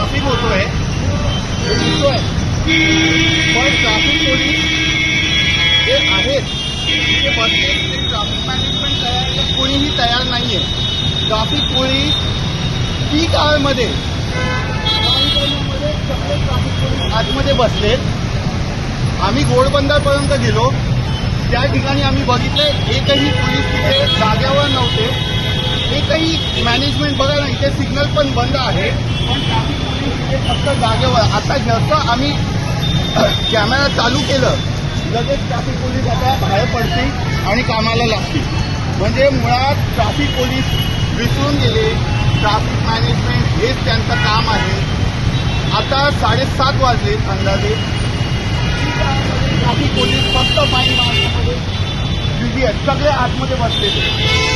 Traffic होतोय. पण traffic police जे आहेत बसले ट्रॅफिक मॅनेजमेंट तयार कोणीही तयार नाहीये. आहे पोळी पोलीस पीक आळमध्ये आतमध्ये बसले आम्ही गोडबंदरपर्यंत गेलो. त्या ठिकाणी आम्ही बघितले एकही पोलीस तिथे जागा काही मॅनेजमेंट बघा ना इथे सिग्नल पण बंद आहे. पण ट्रॅफिक पोलीस फक्त जागेवर. आता जसं आम्ही कॅमेरा चालू केलं लगेच ट्रॅफिक पोलीस आता बाहेर पडतील आणि कामाला लागतील. म्हणजे मुळात ट्रॅफिक पोलीस विसरून गेले. ट्रॅफिक मॅनेजमेंट हेच त्यांचं काम आहे. आता साडेसात वाजले अंदाजे. ट्रॅफिक पोलीस फक्त फाईन मारण्यामध्ये बिझी आहेत. सगळे आतमध्ये बसलेले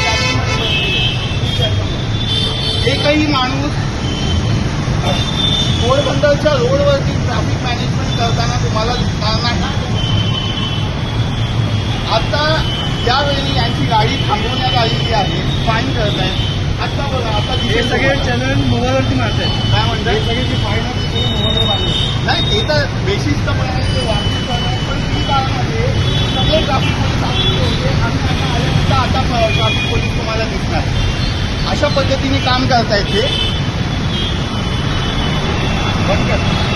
एकही माणूस पोरबंदरच्या रोडवरती ट्रॅफिक मॅनेजमेंट करताना तुम्हाला दिसणार नाही. आता यावेळी यांची गाडी थांबवण्यात आलेली आहे फाईन करत आहे. आता बघा आता हे सगळे चलन मोबाईलवरती मारतात काय म्हणतात सगळ्याची फाईन नाही ते तर बेशिस्तपणे ते वाहतूक करणार पण ती काळामध्ये सगळे ट्रॅफिक पोलीस आलेले होते आणि त्यांना आल्यानंतर आता ट्रॅफिक अशा पद्धतीने काम करतायत ते. बंद